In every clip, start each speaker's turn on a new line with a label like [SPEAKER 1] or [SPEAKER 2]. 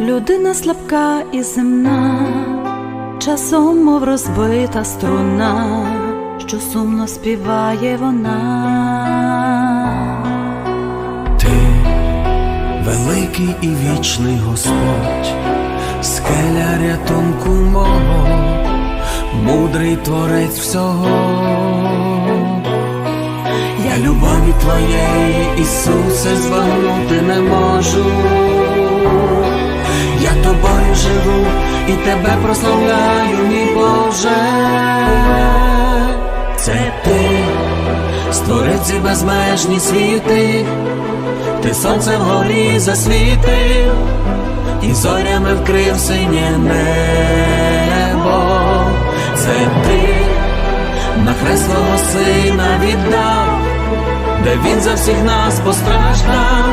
[SPEAKER 1] Людина слабка і земна, часом, мов розбита струна, що сумно співає вона.
[SPEAKER 2] Ти великий і вічний Господь, скеля рятунку мого, мудрий творець всього. Я любові твоєї, Ісусе, збагнути не можу. І тебе прославляю, мій Боже. Це ти, створив ці безмежні світи, ти сонце вгорі засвітив, і зорями вкрив синє небо. Це ти на хрест сина віддав, де він за всіх нас постраждав,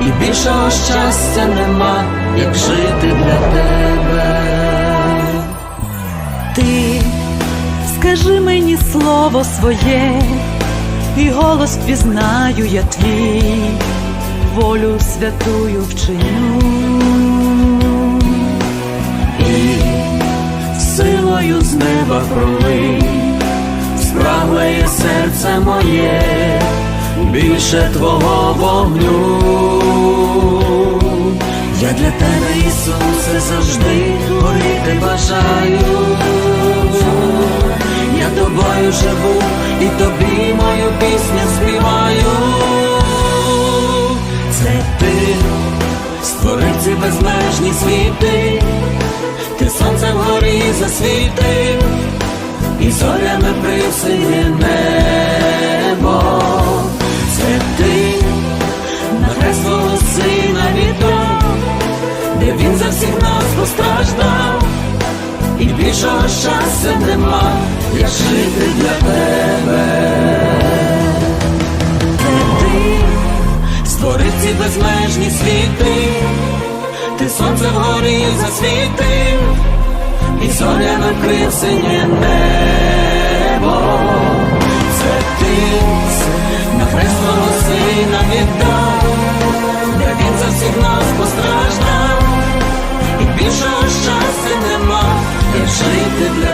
[SPEAKER 2] і більшого щастя нема, як жити для
[SPEAKER 1] слово своє, і голос впізнаю я твій, волю святую вчиню.
[SPEAKER 2] і силою з неба пролий, спраглеє серце моє, більше твого вогню. Я для тебе, Ісусе, завжди горіти бажаю. Тобою живу і тобі мою пісню співаю. Це ти створив ці безмежні світи, ти сонце вгорі засвітив, і зорями присиє небо. Це ти на хрест свого сина віддав, де він за всіх нас постраждав, і більшого щастя нема, як жити для тебе. Це ти створив ці безмежні світи, ти сонце вгорі засвітив, і зоря накрив синє небо. Постраждав, і